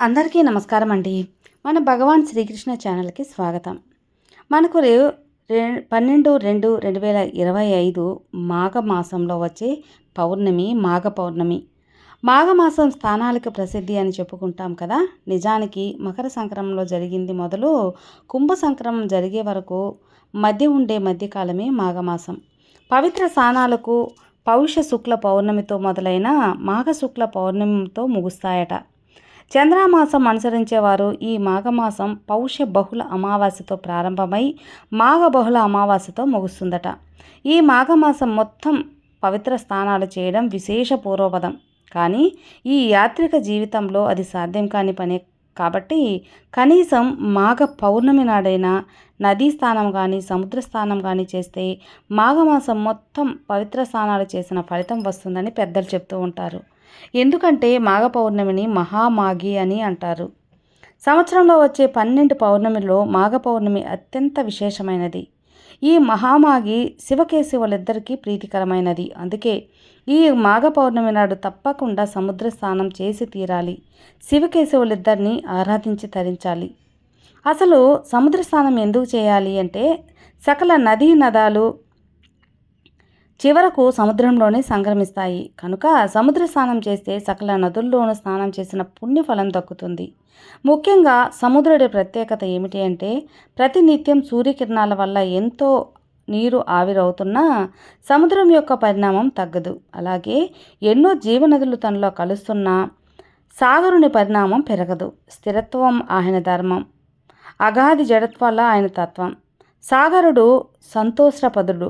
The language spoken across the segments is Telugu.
అందరికీ నమస్కారం అండి. మన భగవాన్ శ్రీకృష్ణ ఛానల్కి స్వాగతం. మనకు రే రె- పన్నెండు రెండు రెండు వేల ఇరవై ఐదు మాఘ మాసంలో వచ్చే పౌర్ణమి మాఘ పౌర్ణమి మాఘమాసం స్థానాలకు ప్రసిద్ధి అని చెప్పుకుంటాం కదా? నిజానికి మకర సంక్రమంలో జరిగింది మొదలు కుంభ సంక్రమం జరిగే వరకు మధ్య ఉండే మధ్యకాలమే మాఘమాసం. పవిత్ర స్థానాలకు పౌష శుక్ల పౌర్ణమితో మొదలైన మాఘ శుక్ల పౌర్ణమితో ముగుస్తాయట. చంద్రమాసం అనుసరించేవారు ఈ మాఘమాసం పౌష బహుళ అమావాస్యతో ప్రారంభమై మాఘ బహుళ అమావాస్యతో ముగుస్తుందట. ఈ మాఘమాసం మొత్తం పవిత్ర స్నానాలు చేయడం విశేష పూర్వపదం కానీ ఈ యాత్రిక జీవితంలో అది సాధ్యం కాని పని కాబట్టి కనీసం మాఘ పౌర్ణమి నాడైనా నదీ స్నానం కానీ సముద్ర స్నానం కానీ చేస్తే మాఘమాసం మొత్తం పవిత్ర స్నానాలు చేసిన ఫలితం వస్తుందని పెద్దలు చెప్తూ ఉంటారు. ఎందుకంటే మాఘ పౌర్ణమిని మహామాఘి అని అంటారు. సంవత్సరంలో వచ్చే పన్నెండు పౌర్ణమిలో మాఘ పౌర్ణమి అత్యంత విశేషమైనది. ఈ మహామాఘి శివకేశవులిద్దరికీ ప్రీతికరమైనది. అందుకే ఈ మాఘ పౌర్ణమి నాడు తప్పకుండా సముద్ర స్నానం చేసి తీరాలి. శివకేశవులిద్దరిని ఆరాధించి తరించాలి. అసలు సముద్ర స్నానం ఎందుకు చేయాలి అంటే సకల నదీ నదాలు చివరకు సముద్రంలోనే సంక్రమిస్తాయి. కనుక సముద్ర స్నానం చేస్తే సకల నదుల్లోనూ స్నానం చేసిన పుణ్యఫలం దక్కుతుంది. ముఖ్యంగా సముద్రుడి ప్రత్యేకత ఏమిటి అంటే ప్రతినిత్యం సూర్యకిరణాల వల్ల ఎంతో నీరు ఆవిరవుతున్నా సముద్రం యొక్క పరిణామం తగ్గదు. అలాగే ఎన్నో జీవనదులు తనలో కలుస్తున్నా సాగరుని పరిణామం పెరగదు. స్థిరత్వం ఆయన ధర్మం. అగాధి జడత్వాల ఆయన తత్వం. సాగరుడు సంతోషపదుడు.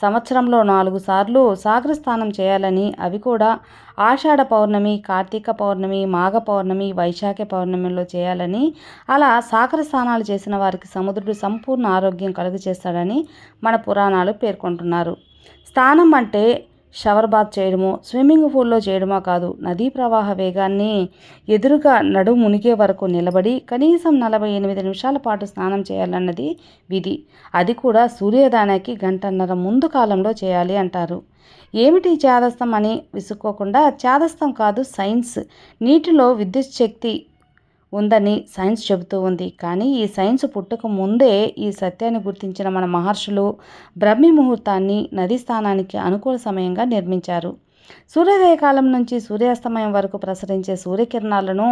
సంవత్సరంలో నాలుగు సార్లు సాగర స్నానం చేయాలని అవి కూడా ఆషాఢ పౌర్ణమి కార్తీక పౌర్ణమి మాఘ పౌర్ణమి వైశాఖ పౌర్ణమిలో చేయాలని అలా సాగర స్నానాలు చేసిన వారికి సముద్రుడు సంపూర్ణ ఆరోగ్యం కలుగజేస్తాడని మన పురాణాలు పేర్కొంటున్నారు. స్నానం అంటే షవర్ బాత్ చేయడమో స్విమ్మింగ్ పూల్లో చేయడమో కాదు. నదీ ప్రవాహ వేగాన్ని ఎదురుగా నడు మునిగే వరకు నిలబడి కనీసం నలభై ఎనిమిది నిమిషాల పాటు స్నానం చేయాలన్నది విధి. అది కూడా సూర్యోదయానికి గంటన్నర ముందు కాలంలో చేయాలి అంటారు. ఏమిటి చేదస్తం అని విసుక్కోకుండా చేదస్తం కాదు సైన్స్. నీటిలో విద్యుత్ శక్తి ఉందని సైన్స్ చెబుతూ ఉంది. కానీ ఈ సైన్స్ పుట్టక ముందే ఈ సత్యాన్ని గుర్తించిన మన మహర్షులు బ్రహ్మి ముహూర్తాన్ని నదీ స్థానానికి అనుకూల సమయంగా నిర్మించారు. సూర్యోదయ కాలం నుంచి సూర్యాస్తమయం వరకు ప్రసరించే సూర్యకిరణాలను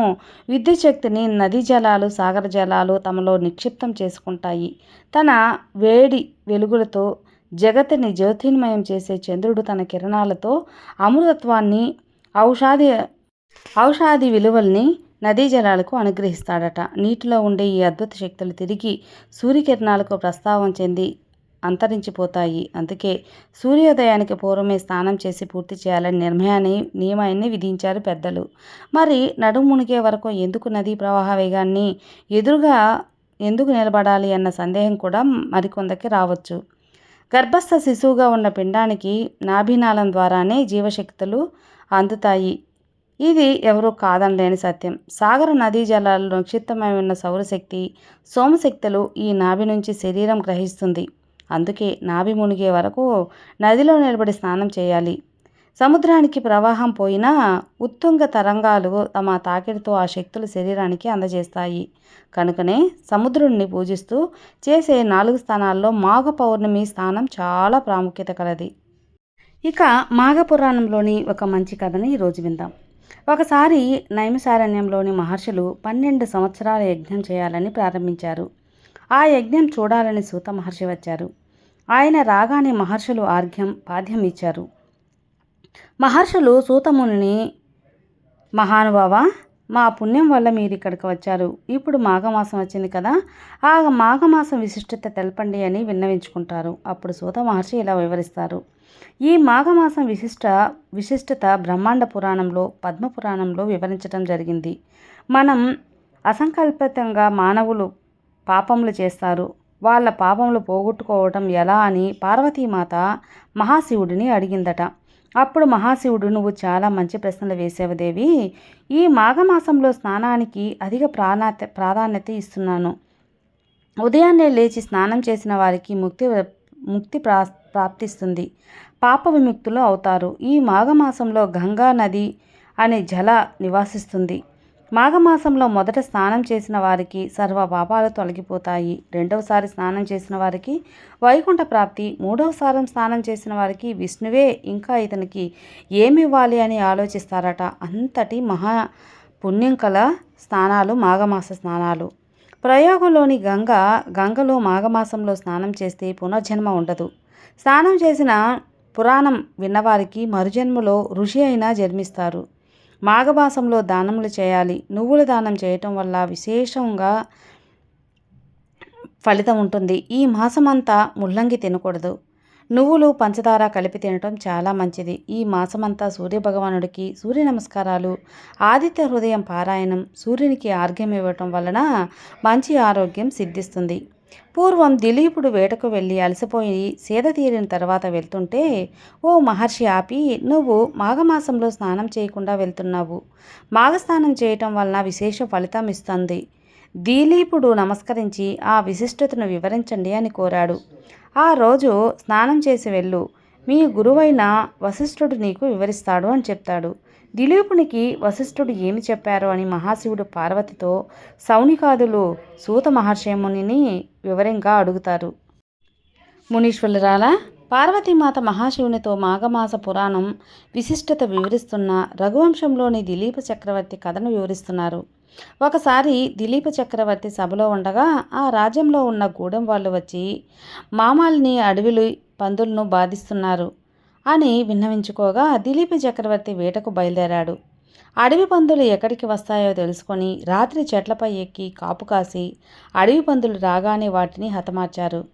విద్యుత్ శక్తిని నదీ జలాలు సాగర జలాలు తమలో నిక్షిప్తం చేసుకుంటాయి. తన వేడి వెలుగులతో జగత్తుని జ్యోతిర్మయం చేసే చంద్రుడు తన కిరణాలతో అమృతత్వాన్ని ఔషాది ఔషాది విలువల్ని నదీ జలాలకు అనుగ్రహిస్తాడట. నీటిలో ఉండే ఈ అద్భుత శక్తులు తిరిగి సూర్యకిరణాలకు ప్రస్తావం చెంది అంతరించిపోతాయి. అందుకే సూర్యోదయానికి పూర్వమే స్నానం చేసి పూర్తి చేయాలని నిర్ణయాన్ని నియమాన్ని విధించారు పెద్దలు. మరి నడుము మునిగే వరకు ఎందుకు నదీ ప్రవాహ వేగాన్ని ఎదురుగా ఎందుకు నిలబడాలి అన్న సందేహం కూడా మరికొందరికి రావచ్చు. గర్భస్థ శిశువుగా ఉన్న పిండానికి నాభినాళం ద్వారానే జీవశక్తులు అందుతాయి. ఇది ఎవరూ కాదనలేని సత్యం. సాగర నదీ జలాల్లో నిక్షిప్తమై ఉన్న సౌరశక్తి సోమశక్తులు ఈ నాభి నుంచి శరీరం గ్రహిస్తుంది. అందుకే నాభి మునిగే వరకు నదిలో నిలబడి స్నానం చేయాలి. సముద్రానికి ప్రవాహం పోయినా ఉత్తుంగ తరంగాలు తమ తాకిడితో ఆ శక్తులు శరీరానికి అందజేస్తాయి. కనుకనే సముద్రుణ్ణి పూజిస్తూ చేసే నాలుగు స్థానాల్లో మాఘ పౌర్ణమి స్థానం చాలా ప్రాముఖ్యత కలది. ఇక మాఘ పురాణంలోని ఒక మంచి కథని ఈరోజు విందాం. ఒకసారి నైమిసారణ్యంలోని మహర్షులు పన్నెండు సంవత్సరాల యజ్ఞం చేయాలని ప్రారంభించారు. ఆ యజ్ఞం చూడాలని సూత మహర్షి వచ్చారు. ఆయన రాగానే మహర్షులు ఆర్ఘ్యం పాద్యం ఇచ్చారు. మహర్షులు సూతముని మహానుభావ మా పుణ్యం వల్ల మీరు ఇక్కడికి వచ్చారు. ఇప్పుడు మాఘమాసం వచ్చింది కదా ఆ మాఘమాసం విశిష్టత తెలపండి అని విన్నవించుకుంటారు. అప్పుడు సూత మహర్షి ఇలా వివరిస్తారు. ఈ మాఘమాసం విశిష్ట విశిష్టత బ్రహ్మాండ పురాణంలో పద్మ పురాణంలో వివరించడం జరిగింది. మనం అసంకల్పితంగా మానవులు పాపములు చేస్తారు. వాళ్ళ పాపములు పోగొట్టుకోవటం ఎలా అని పార్వతీమాత మహాశివుడిని అడిగిందట. అప్పుడు మహాశివుడు నువ్వు చాలా మంచి ప్రశ్నలు వేసావు దేవి. ఈ మాఘమాసంలో స్నానానికి అధిక ప్రాణాత ప్రాధాన్యత ఇస్తున్నాను. ఉదయాన్నే లేచి స్నానం చేసిన వారికి ముక్తి ముక్తి ప్రా ప్రాప్తిస్తుంది. పాప విముక్తులు అవుతారు. ఈ మాఘమాసంలో గంగా నది అనే జల నివాసిస్తుంది. మాఘమాసంలో మొదట స్నానం చేసిన వారికి సర్వ పాపాలు తొలగిపోతాయి. రెండవసారి స్నానం చేసిన వారికి వైకుంఠ ప్రాప్తి. మూడవసారి స్నానం చేసిన వారికి విష్ణువే. ఇంకా ఇతనికి ఏమి ఇవ్వాలి అని ఆలోచిస్తారట. అంతటి మహా పుణ్యం కల స్నానాలు మాఘమాస స్నానాలు. ప్రయోగంలోని గంగ గంగలో మాఘమాసంలో స్నానం చేస్తే పునర్జన్మ ఉండదు. స్నానం చేసిన పురాణం విన్నవారికి మరుజన్మలో ఋషి అయినా జన్మిస్తారు. మాఘమాసంలో దానములు చేయాలి. నువ్వుల దానం చేయటం వల్ల విశేషంగా ఫలితం ఉంటుంది. ఈ మాసమంతా ముల్లంగి తినకూడదు. నువ్వులు పంచదార కలిపి తినటం చాలా మంచిది. ఈ మాసమంతా సూర్యభగవానుడికి సూర్య నమస్కారాలు ఆదిత్య హృదయం పారాయణం సూర్యునికి ఆర్ఘ్యం ఇవ్వటం వలన మంచి ఆరోగ్యం సిద్ధిస్తుంది. పూర్వం దిలీపుడు వేటకు వెళ్ళి అలసిపోయి సేద తీరిన తర్వాత వెళ్తుంటే ఓ మహర్షి ఆపి నువ్వు మాఘమాసంలో స్నానం చేయకుండా వెళ్తున్నావు. మాఘస్నానం చేయటం వలన విశేష ఫలితం ఇస్తుంది. దిలీపుడు నమస్కరించి ఆ విశిష్టతను వివరించండి అని కోరాడు. ఆ రోజు స్నానం చేసి వెళ్ళు. మీ గురువైన వశిష్ఠుడు నీకు వివరిస్తాడు అని చెప్తాడు. దిలీపునికి వశిష్ఠుడు ఏమి చెప్పారు అని మహాశివుడు పార్వతితో సౌనికాదులు సూత మహర్షిమునిని వివరంగా అడుగుతారు. మునీశ్వరురాల పార్వతీమాత మహాశివునితో మాఘమాస పురాణం విశిష్టత వివరిస్తున్న రఘువంశంలోని దిలీప చక్రవర్తి కథను వివరిస్తున్నారు. ఒకసారి దిలీప చక్రవర్తి సభలో ఉండగా ఆ రాజ్యంలో ఉన్న గూడెం వాళ్ళు వచ్చి మామాల్ని అడవిలు పందులను బాధిస్తున్నారు. అని విన్నవించుకోగా దిలీప్ చక్రవర్తి వేటకు బయలుదేరాడు. అడవి పందులు ఎక్కడికి వస్తాయో తెలుసుకొని రాత్రి చెట్లపై ఎక్కి కాపు కాసి అడవి పందులు రాగానే వాటిని హతమార్చారు.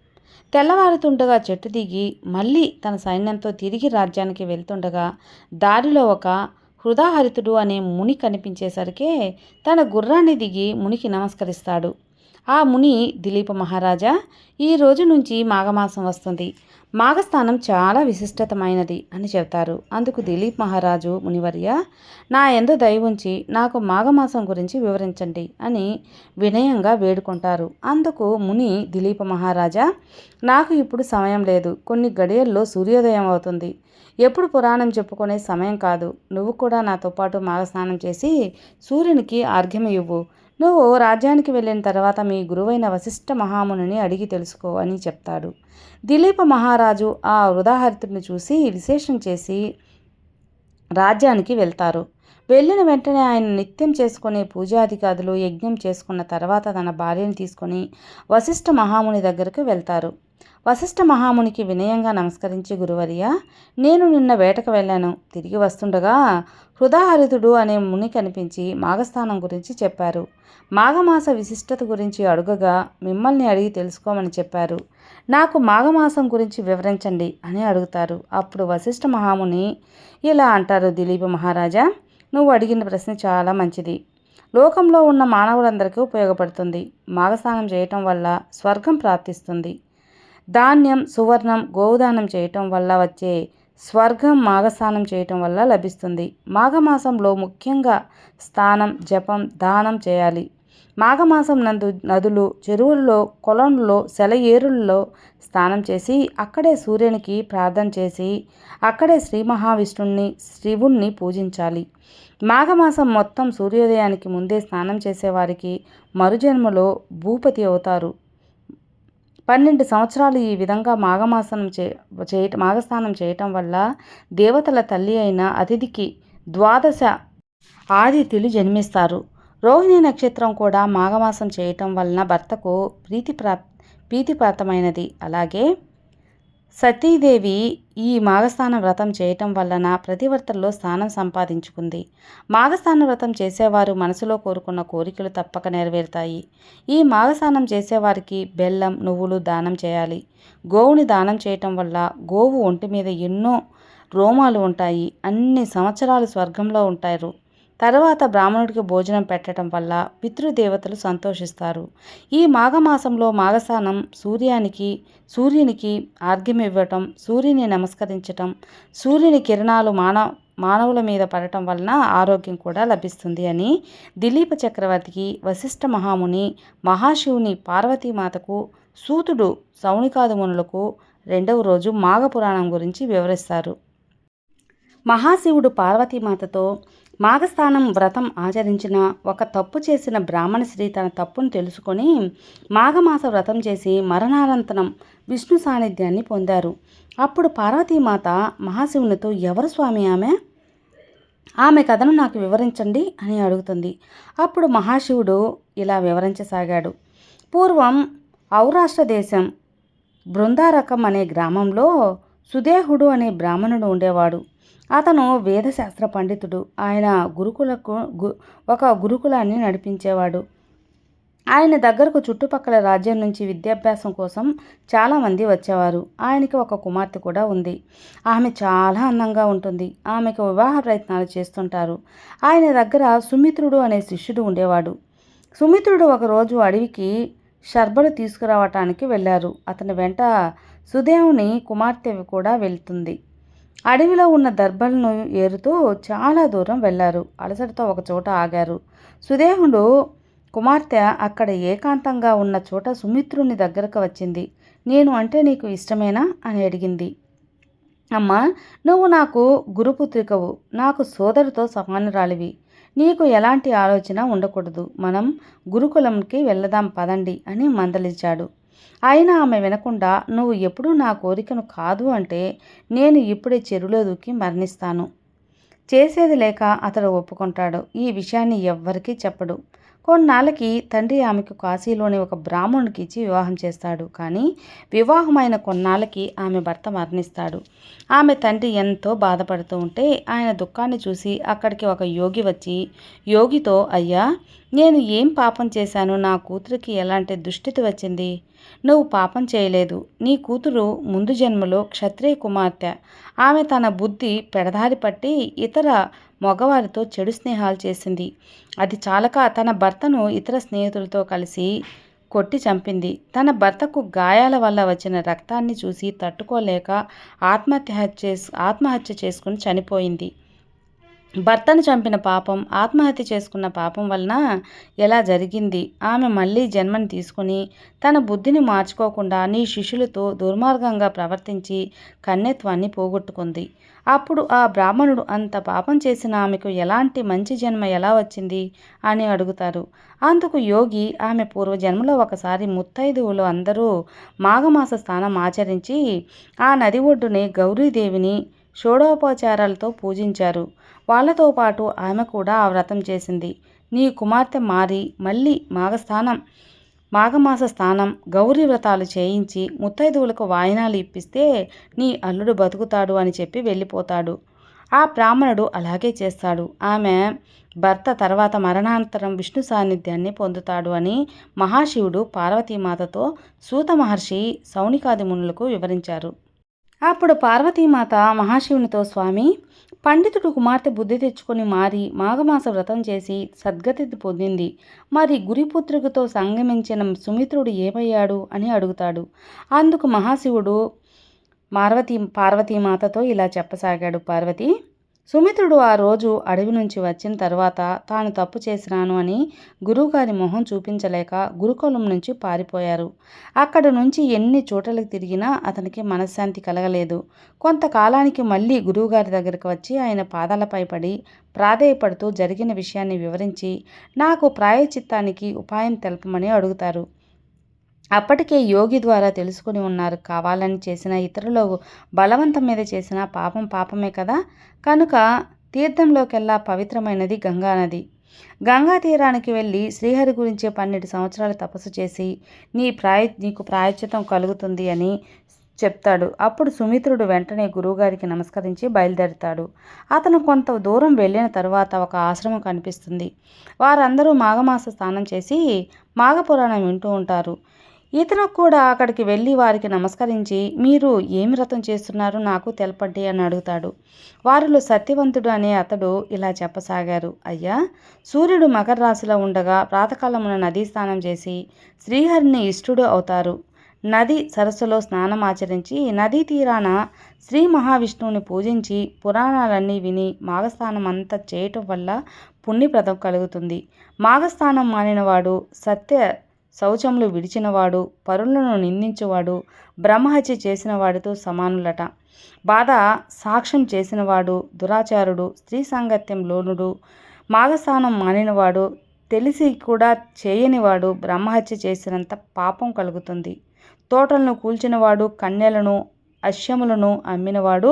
తెల్లవారుతుండగా చెట్టు దిగి మళ్ళీ తన సైన్యంతో తిరిగి రాజ్యానికి వెళ్తుండగా దారిలో ఒక హృదాహరితుడు అనే ముని కనిపించేసరికే తన గుర్రాన్ని దిగి మునికి నమస్కరిస్తాడు. ఆ ముని దిలీప మహారాజా ఈ రోజు నుంచి మాఘమాసం వస్తుంది. మాఘస్థానం చాలా విశిష్టతమైనది అని చెప్తారు అందుకు దిలీప్ మహారాజు మునివర్య నా ఎందు దయవుంచి నాకు మాఘమాసం గురించి వివరించండి అని వినయంగా వేడుకుంటారు. అందుకు ముని దిలీప మహారాజా నాకు ఇప్పుడు సమయం లేదు. కొన్ని గడియల్లో సూర్యోదయం అవుతుంది. ఎప్పుడు పురాణం చెప్పుకునే సమయం కాదు. నువ్వు కూడా నాతో పాటు మాఘస్నానం చేసి సూర్యునికి ఆర్ఘ్యం ఇవ్వు. నువ్వు రాజ్యానికి వెళ్ళిన తర్వాత మీ గురువైన వశిష్ఠ మహాముని అడిగి తెలుసుకో అని చెప్తాడు. దిలీప మహారాజు ఆ వృధాహరితుడిని చూసి విశేషం చేసి రాజ్యానికి వెళ్తారు. వెళ్ళిన వెంటనే ఆయన నిత్యం చేసుకునే పూజాధికారులు యజ్ఞం చేసుకున్న తర్వాత తన భార్యను తీసుకొని వశిష్ఠ మహాముని దగ్గరకు వెళ్తారు. వశిష్ఠ మహామునికి వినయంగా నమస్కరించి గురువర్య నేను నిన్న వేటకు వెళ్ళాను. తిరిగి వస్తుండగా హృదాహరితుడు అనే ముని కనిపించి మాఘస్థానం గురించి చెప్పారు. మాఘమాస విశిష్టత గురించి అడుగగా మిమ్మల్ని అడిగి తెలుసుకోమని చెప్పారు. నాకు మాఘమాసం గురించి వివరించండి అని అడుగుతారు. అప్పుడు వశిష్ఠ మహాముని ఇలా అంటారు దిలీప మహారాజా నువ్వు అడిగిన ప్రశ్న చాలా మంచిది. లోకంలో ఉన్న మానవులందరికీ ఉపయోగపడుతుంది. మాఘస్నానం చేయటం వల్ల స్వర్గం ప్రాప్తిస్తుంది. ధాన్యం సువర్ణం గోదానం చేయటం వల్ల వచ్చే స్వర్గం మాఘస్నానం చేయటం వల్ల లభిస్తుంది. మాఘమాసంలో ముఖ్యంగా స్నానం జపం దానం చేయాలి. మాఘమాసం నందు నదులు చెరువుల్లో కొలంలో సెలయేరుల్లో స్నానం చేసి అక్కడే సూర్యునికి ప్రార్థన చేసి అక్కడే శ్రీ మహావిష్ణుణ్ణి శివుణ్ణి పూజించాలి. మాఘమాసం మొత్తం సూర్యోదయానికి ముందే స్నానం చేసేవారికి మరుజన్మలో భూపతి అవుతారు. పన్నెండు సంవత్సరాలు ఈ విధంగా మాఘమాసం చే చేయటం మాఘస్నానం చేయటం వల్ల దేవతల తల్లి అయిన అతిథికి ద్వాదశ ఆదిత్యులు జన్మిస్తారు. రోహిణి నక్షత్రం కూడా మాఘమాసం చేయటం వలన భర్తకు ప్రీతి ప్రా ప్రీతిప్రాతమైనది అలాగే సతీదేవి ఈ మాఘస్థాన వ్రతం చేయటం వలన ప్రతివర్తల్లో స్థానం సంపాదించుకుంది. మాఘస్థాన వ్రతం చేసేవారు మనసులో కోరుకున్న కోరికలు తప్పక నెరవేరుతాయి. ఈ మాఘస్నానం చేసేవారికి బెల్లం నువ్వులు దానం చేయాలి. గోవుని దానం చేయటం వల్ల గోవు ఒంటి మీద ఎన్నో రోమాలు ఉంటాయి. అన్ని సంవత్సరాలు స్వర్గంలో ఉంటారు. తర్వాత బ్రాహ్మణుడికి భోజనం పెట్టడం వల్ల పితృదేవతలు సంతోషిస్తారు. ఈ మాఘమాసంలో మాఘస్నానం సూర్యానికి సూర్యునికి ఆర్ఘ్యం ఇవ్వటం సూర్యుని నమస్కరించటం సూర్యుని కిరణాలు మానవ మానవుల మీద పడటం వలన ఆరోగ్యం కూడా లభిస్తుంది అని దిలీప చక్రవర్తికి వశిష్ఠ మహాముని మహాశివుని పార్వతీమాతకు సూతుడు సౌనికాదుమునులకు రెండవ రోజు మాఘపురాణం గురించి వివరిస్తారు. మహాశివుడు పార్వతీమాతతో మాఘస్థానం వ్రతం ఆచరించిన ఒక తప్పు చేసిన బ్రాహ్మణ స్త్రీ తన తప్పును తెలుసుకొని మాఘమాస వ్రతం చేసి మరణానంతరం విష్ణు సాన్నిధ్యాన్ని పొందారు. అప్పుడు పార్వతీమాత మహాశివునితో ఎవరు స్వామి ఆమె? ఆమె కథను నాకు వివరించండి అని అడుగుతుంది. అప్పుడు మహాశివుడు ఇలా వివరించసాగాడు. పూర్వం ఔరాష్ట్ర దేశం బృందారకం అనే గ్రామంలో సుదేహుడు అనే బ్రాహ్మణుడు ఉండేవాడు. అతను వేదశాస్త్ర పండితుడు. ఆయన గురుకులకు గు ఒక గురుకులాన్ని నడిపించేవాడు. ఆయన దగ్గరకు చుట్టుపక్కల రాజ్యం నుంచి విద్యాభ్యాసం కోసం చాలామంది వచ్చేవారు. ఆయనకి ఒక కుమార్తె కూడా ఉంది. ఆమె చాలా అందంగా ఉంటుంది. ఆమెకు వివాహ ప్రయత్నాలు చేస్తుంటారు. ఆయన దగ్గర సుమిత్రుడు అనే శిష్యుడు ఉండేవాడు. సుమిత్రుడు ఒకరోజు అడవికి షర్బలు తీసుకురావటానికి వెళ్ళారు. అతని వెంట సుదేవుని కుమార్తె కూడా వెళ్తుంది. అడవిలో ఉన్న దర్భలను ఏరుతూ చాలా దూరం వెళ్ళారు. అలసటతో ఒక చోట ఆగారు. సుదేవుడు కుమార్తె అక్కడ ఏకాంతంగా ఉన్న చోట సుమిత్రుని దగ్గరకు వచ్చింది. నేను అంటే నీకు ఇష్టమేనా? అని అడిగింది. అమ్మా నువ్వు నాకు గురుపుత్రికవు. నాకు సోదరుతో సమానురాలివి. నీకు ఎలాంటి ఆలోచన ఉండకూడదు. మనం గురుకులంకి వెళ్దాం పదండి అని మందలించాడు. అయినా ఆమె వినకుండా నువ్వు ఎప్పుడూ నా కోరికను కాదు అంటే నేను ఇప్పుడే చెరువులో దూకి మరణిస్తాను. చేసేది లేక అతడు ఒప్పుకుంటాడు. ఈ విషయాన్ని ఎవ్వరికీ చెప్పడు. కొన్నాళ్ళకి తండ్రి ఆమెకు కాశీలోని ఒక బ్రాహ్మణుడికి ఇచ్చి వివాహం చేస్తాడు. కానీ వివాహమైన కొన్నాళ్ళకి ఆమె భర్త మరణిస్తాడు. ఆమె తండ్రి ఎంతో బాధపడుతూ ఉంటే ఆయన దుఃఖాన్ని చూసి అక్కడికి ఒక యోగి వచ్చి యోగితో అయ్యా నేను ఏం పాపం చేశాను? నా కూతురికి ఎలాంటి దుస్థితి వచ్చింది? నువ్వు పాపం చేయలేదు. నీ కూతురు ముందు జన్మలో క్షత్రియ కుమార్తె. ఆమె తన బుద్ధి పెడదారి పట్టి ఇతర మగవారితో చెడు స్నేహాలు చేసింది. అది చాలక తన భర్తను ఇతర స్నేహితులతో కలిసి కొట్టి చంపింది. తన భర్తకు గాయాల వల్ల వచ్చిన రక్తాన్ని చూసి తట్టుకోలేక ఆత్మహత్య చేసు ఆత్మహత్య చేసుకుని చనిపోయింది. భర్తను చంపిన పాపం ఆత్మహత్య చేసుకున్న పాపం వలన ఎలా జరిగింది? ఆమె మళ్ళీ జన్మని తీసుకుని తన బుద్ధిని మార్చుకోకుండా నీ శిష్యులతో దుర్మార్గంగా ప్రవర్తించి కన్యత్వాన్ని పోగొట్టుకుంది. అప్పుడు ఆ బ్రాహ్మణుడు అంత పాపం చేసిన ఆమెకు ఎలాంటి మంచి జన్మ ఎలా వచ్చింది? అని అడుగుతారు. అందుకు యోగి ఆమె పూర్వజన్మలో ఒకసారి ముత్తైదువులు అందరూ మాఘమాస స్థానం ఆచరించి ఆ నది ఒడ్డునే గౌరీదేవిని షోడోపచారాలతో పూజించారు. వాళ్ళతో పాటు ఆమె కూడా ఆ వ్రతం చేసింది. నీ కుమార్తె మారి మళ్ళీ మాఘస్థానం మాఘమాస స్నానం గౌరీ వ్రతాలు చేయించి ముత్తైదువులకు వాయినాలు ఇప్పిస్తే నీ అల్లుడు బతుకుతాడు అని చెప్పి వెళ్ళిపోతాడు. ఆ బ్రాహ్మణుడు అలాగే చేస్తాడు. ఆమె భర్త తర్వాత మరణానంతరం విష్ణు సాన్నిధ్యాన్ని పొందుతాడు అని మహాశివుడు పార్వతీమాతతో సూత మహర్షి సౌనికాది మునులకు వివరించారు. అప్పుడు పార్వతీమాత మహాశివునితో స్వామి పండితుడు కుమార్తె బుద్ధి తెచ్చుకొని మారి మాఘమాస వ్రతం చేసి సద్గతి పొందింది. మరి గురిపుత్రికతో సంగమించిన సుమిత్రుడు ఏమయ్యాడు అని అడుగుతాడు. అందుకు మహాశివుడు పార్వతీ పార్వతీమాతతో ఇలా చెప్పసాగాడు. పార్వతి సుమిత్రుడు ఆ రోజు అడవి నుంచి వచ్చిన తర్వాత తాను తప్పు చేసినాను అని గురువుగారి మొహం చూపించలేక గురుకులం నుంచి పారిపోయారు. అక్కడ నుంచి ఎన్ని చోటలకు తిరిగినా అతనికి మనశ్శాంతి కలగలేదు. కొంతకాలానికి మళ్ళీ గురువుగారి దగ్గరికి వచ్చి ఆయన పాదాలపై పడి ప్రాధేయపడుతూ జరిగిన విషయాన్ని వివరించి నాకు ప్రాయచిత్తానికి ఉపాయం తెలపమని అడుగుతారు. అప్పటికే యోగి ద్వారా తెలుసుకుని ఉన్నారు. కావాలని చేసిన ఇతరులు బలవంతం మీద చేసిన పాపం పాపమే కదా? కనుక తీర్థంలోకెల్లా పవిత్రమైనది గంగానది గంగా తీరానికి వెళ్ళి శ్రీహరి గురించి పన్నెండు సంవత్సరాలు తపస్సు చేసి నీ ప్రాయ నీకు ప్రాయచితం కలుగుతుంది అని చెప్తాడు. అప్పుడు సుమిత్రుడు వెంటనే గురువుగారికి నమస్కరించి బయలుదేరుతాడు. అతను కొంత దూరం వెళ్ళిన తరువాత ఒక ఆశ్రమం కనిపిస్తుంది. వారందరూ మాఘమాస స్నానం చేసి మాఘపురాణం వింటూ ఉంటారు. ఇతను కూడా అక్కడికి వెళ్ళి వారికి నమస్కరించి మీరు ఏమి వ్రతం చేస్తున్నారు? నాకు తెలపండి అని అడుగుతాడు. వారిలో సత్యవంతుడు అనే అతడు ఇలా చెప్పసాగారు. అయ్యా సూర్యుడు మకర రాశిలో ఉండగా ప్రాతకాలమున నదీ స్నానం చేసి శ్రీహరిని ఇష్టుడు అవుతారు. నది సరస్సులో స్నానం ఆచరించి నదీ తీరాన శ్రీ మహావిష్ణువుని పూజించి పురాణాలన్నీ విని మాఘస్థానం అంతా చేయటం వల్ల పుణ్యప్రదం కలుగుతుంది. మాఘస్థానం మానినవాడు సత్య శౌచములు విడిచినవాడు పరులను నిందించువాడు బ్రహ్మహత్య చేసిన వాడితో సమానులట. బాధ సాక్ష్యం చేసినవాడు దురాచారుడు స్త్రీ సాంగత్యం లోనుడు మాగస్థానం మానినవాడు తెలిసి కూడా చేయనివాడు బ్రహ్మహత్య చేసినంత పాపం కలుగుతుంది. తోటలను కూల్చినవాడు కన్యలను అశ్యములను అమ్మినవాడు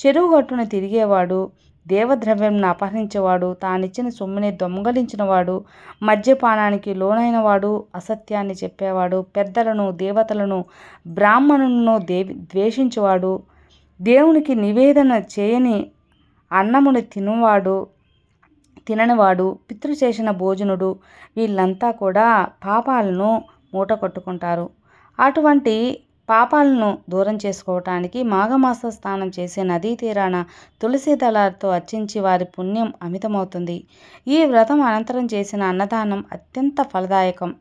చెరువుగట్టును తిరిగేవాడు దేవద్రవ్యంను అపహరించేవాడు తానిచ్చిన సొమ్ముని దొంగలించినవాడు మద్యపానానికి లోనైనవాడు అసత్యాన్ని చెప్పేవాడు పెద్దలను దేవతలను బ్రాహ్మణులను దేవి ద్వేషించేవాడు దేవునికి నివేదన చేయని అన్నమును తినువాడు తిననివాడు పితృ చేసిన భోజనుడు వీళ్ళంతా కూడా పాపాలను మూట కట్టుకుంటారు అటువంటి పాపాలను దూరం చేసుకోవటానికి మాఘమాస స్నానం చేసే నదీ తీరాన తులసి దళాలతో అర్చించి వారి పుణ్యం అమితమవుతుంది. ఈ వ్రతం అనంతరం చేసిన అన్నదానం అత్యంత ఫలదాయకం.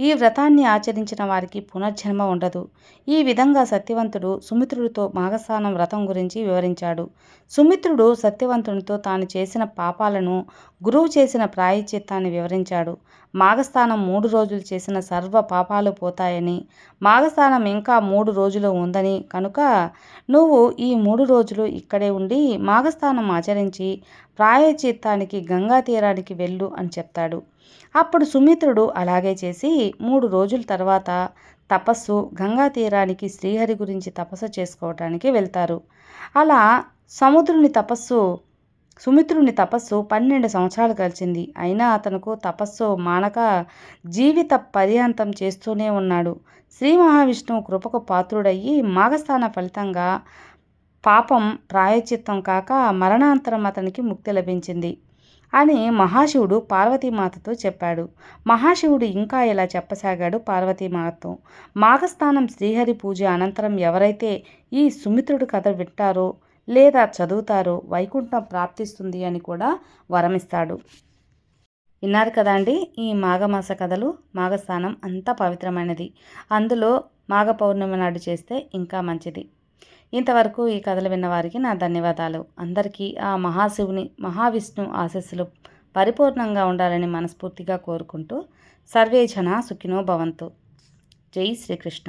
ఈ వ్రతాన్ని ఆచరించిన వారికి పునర్జన్మ ఉండదు. ఈ విధంగా సత్యవంతుడు సుమిత్రుడితో మాఘస్నానం వ్రతం గురించి వివరించాడు. సుమిత్రుడు సత్యవంతునితో తాను చేసిన పాపాలను గురువు చేసిన ప్రాయశ్చిత్తాన్ని వివరించాడు. మాఘస్థానం మూడు రోజులు చేసిన సర్వ పాపాలు పోతాయని మాఘస్థానం ఇంకా మూడు రోజులు ఉందని కనుక నువ్వు ఈ మూడు రోజులు ఇక్కడే ఉండి మాఘస్థానం ఆచరించి ప్రాయచిత్తానికి గంగా తీరానికి వెళ్ళు అని చెప్తాడు. అప్పుడు సుమిత్రుడు అలాగే చేసి మూడు రోజుల తర్వాత తపస్సు గంగా తీరానికి శ్రీహరి గురించి తపస్సు చేసుకోవటానికి వెళ్తారు. అలా సముద్రుని తపస్సు సుమిత్రుని తపస్సు పన్నెండు సంవత్సరాలు కలిసింది అయినా అతనుకు తపస్సు మానక జీవిత పర్యాంతం చేస్తూనే ఉన్నాడు. శ్రీ మహావిష్ణువు కృపకు పాత్రుడయ్యి మాఘస్థాన ఫలితంగా పాపం ప్రాయచిత్తం కాక మరణాంతరం అతనికి ముక్తి లభించింది అని మహాశివుడు పార్వతీమాతతో చెప్పాడు. మహాశివుడు ఇంకా ఇలా చెప్పసాగాడు పార్వతీమాతతో. మాఘస్థానం శ్రీహరి పూజ అనంతరం ఎవరైతే ఈ సుమిత్రుడు కథ వింటారో లేదా చదువుతారో వైకుంఠం ప్రాప్తిస్తుంది అని కూడా వరమిస్తాడు. విన్నారు కదండి ఈ మాఘమాస కథలు మాఘస్థానం అంతా పవిత్రమైనది. అందులో మాఘ పౌర్ణమి నాడు చేస్తే ఇంకా మంచిది. ఇంతవరకు ఈ కథలు విన్నవారికి నా ధన్యవాదాలు. అందరికీ ఆ మహాశివుని మహావిష్ణు ఆశస్సులు పరిపూర్ణంగా ఉండాలని మనస్ఫూర్తిగా కోరుకుంటూ సర్వే జన సుఖినో భవంతు. జై శ్రీకృష్ణ.